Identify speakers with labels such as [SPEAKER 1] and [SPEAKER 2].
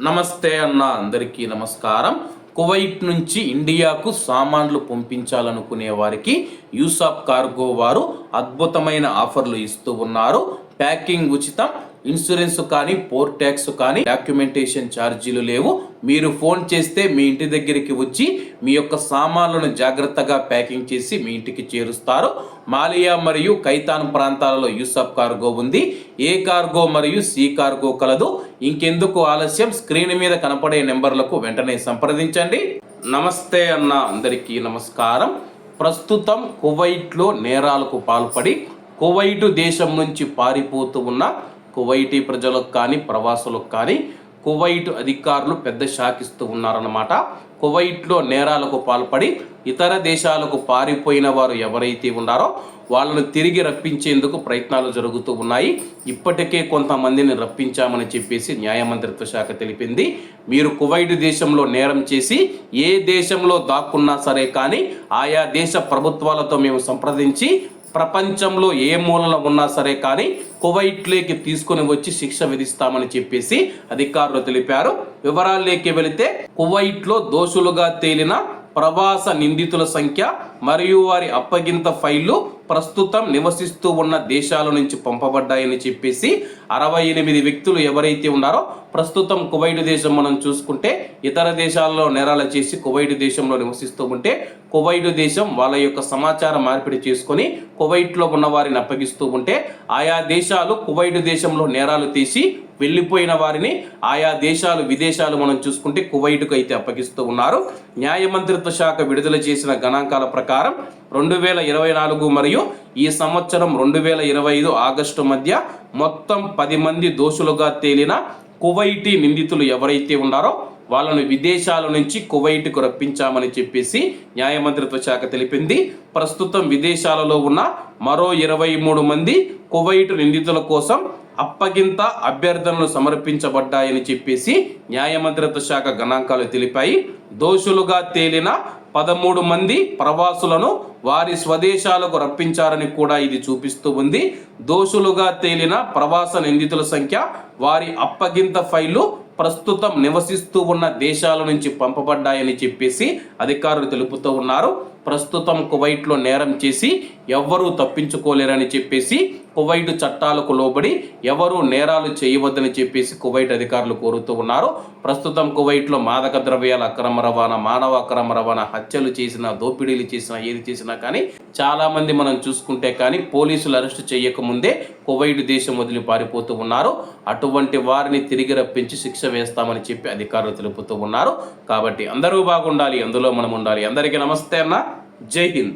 [SPEAKER 1] నమస్తే అన్న అందరికీ నమస్కారం. కువైట్ నుంచి ఇండియాకు సామాన్లు పంపించాలనుకునే వారికి యూసాఫ్ కార్గో వారు అద్భుతమైన ఆఫర్లు ఇస్తూ ఉన్నారు. ప్యాకింగ్ ఉచితం. ఇన్సూరెన్స్ కానీ పోర్ట్ ట్యాక్స్ కానీ డాక్యుమెంటేషన్ ఛార్జీలు లేవు. మీరు ఫోన్ చేస్తే మీ ఇంటి దగ్గరికి వచ్చి మీ యొక్క సామాన్లను జాగ్రత్తగా ప్యాకింగ్ చేసి మీ ఇంటికి చేరుస్తారు. మాలియా మరియు కైతాన్ ప్రాంతాలలో యూసఫ్ కార్గో ఉంది. ఏ కార్గో మరియు సి కార్గో కలదు. ఇంకెందుకు ఆలస్యం? స్క్రీన్ మీద కనపడే నెంబర్లకు వెంటనే సంప్రదించండి. నమస్తే అన్న అందరికీ నమస్కారం. ప్రస్తుతం కువైట్లో నేరాలకు పాల్పడి కువైటు దేశం నుంచి పారిపోతూ ఉన్న కువైటీ ప్రజలకు కానీ ప్రవాసులకు కానీ కువైట్ అధికారులు పెద్ద షాక్ ఇస్తూ ఉన్నారన్నమాట. కువైట్లో నేరాలకు పాల్పడి ఇతర దేశాలకు పారిపోయిన వారు ఎవరైతే ఉన్నారో వాళ్ళను తిరిగి రప్పించేందుకు ప్రయత్నాలు జరుగుతూ ఉన్నాయి. ఇప్పటికే కొంతమందిని రప్పించామని చెప్పేసి న్యాయ మంత్రిత్వ శాఖ తెలిపింది. మీరు కువైట్ దేశంలో నేరం చేసి ఏ దేశంలో దాక్కున్నా సరే కానీ ఆయా దేశ ప్రభుత్వాలతో మేము సంప్రదించి ప్రపంచంలో ఏ మూలలో ఉన్నా సరే కానీ కువైట్లోకి తీసుకొని వచ్చి శిక్ష విధిస్తామని చెప్పేసి అధికారులు తెలిపారు. వివరాల్లోకి వెళితే కువైట్లో దోషులుగా తేలిన ప్రవాస నిందితుల సంఖ్య మరియు వారి అప్పగింత ఫైళ్ళు ప్రస్తుతం నివసిస్తూ ఉన్న దేశాల నుంచి పంపబడ్డాయని చెప్పేసి అరవై ఎనిమిది వ్యక్తులు ఎవరైతే ఉన్నారో ప్రస్తుతం కువైట్ దేశం మనం చూసుకుంటే ఇతర దేశాల్లో నేరాలు చేసి కువైట్ దేశంలో నివసిస్తూ ఉంటే కువైట్ దేశం వాళ్ళ యొక్క సమాచార మార్పిడి చేసుకొని కువైట్లో ఉన్న వారిని అప్పగిస్తూ ఉంటే ఆయా దేశాలు కువైట్ దేశంలో నేరాలు తీసి వెళ్ళిపోయిన వారిని ఆయా దేశాలు విదేశాలు మనం చూసుకుంటే కువైట్కు అయితే అప్పగిస్తూ ఉన్నారు. న్యాయ మంత్రిత్వ శాఖ విడుదల చేసిన గణాంకాల ప్రకారం రెండు వేల ఇరవై నాలుగు మరియు ఈ సంవత్సరం రెండు వేల ఇరవై ఐదు ఆగస్టు మధ్య మొత్తం పది మంది దోషులుగా తేలిన కువైటీ నిందితులు ఎవరైతే ఉన్నారో వాళ్ళను విదేశాల నుంచి కువైట్కు రప్పించామని చెప్పేసి న్యాయమంత్రిత్వ శాఖ తెలిపింది. ప్రస్తుతం విదేశాలలో ఉన్న మరో ఇరవై మూడు మంది కువైట్ నిందితుల కోసం అప్పగింత అభ్యర్థనలు సమర్పించబడ్డాయని చెప్పేసి న్యాయమంత్రిత్వ శాఖ గణాంకాలు తెలిపాయి. దోషులుగా తేలిన పదమూడు మంది ప్రవాసులను వారి స్వదేశాలకు రప్పించారని కూడా ఇది చూపిస్తూ ఉంది. దోషులుగా తేలిన ప్రవాస నిందితుల సంఖ్య వారి అప్పగింత ఫైలు ప్రస్తుతం నివసిస్తూ ఉన్న దేశాల నుంచి పంపబడ్డాయని చెప్పేసి అధికారులు తెలుపుతూ ఉన్నారు. ప్రస్తుతం కువైట్లో నేరం చేసి ఎవ్వరూ తప్పించుకోలేరని చెప్పేసి కువైట్ చట్టాలకు లోబడి ఎవరు నేరాలు చేయవద్దని చెప్పేసి కువైట్ అధికారులు కోరుతూ ఉన్నారు. ప్రస్తుతం కువైట్లో మాదక ద్రవ్యాల అక్రమ రవాణా మానవ అక్రమ రవాణా హత్యలు చేసిన దోపిడీలు చేసినా ఏది చేసినా కానీ చాలామంది మనం చూసుకుంటే కానీ పోలీసులు అరెస్ట్ చేయకముందే కువైట్ దేశం వదిలి పారిపోతూ ఉన్నారు. అటువంటి వారిని తిరిగి రప్పించి శిక్ష వేస్తామని చెప్పి అధికారులు తెలుపుతూ ఉన్నారు. కాబట్టి అందరూ బాగుండాలి అందులో మనం ఉండాలి. అందరికీ నమస్తే అన్న. జై హింద్.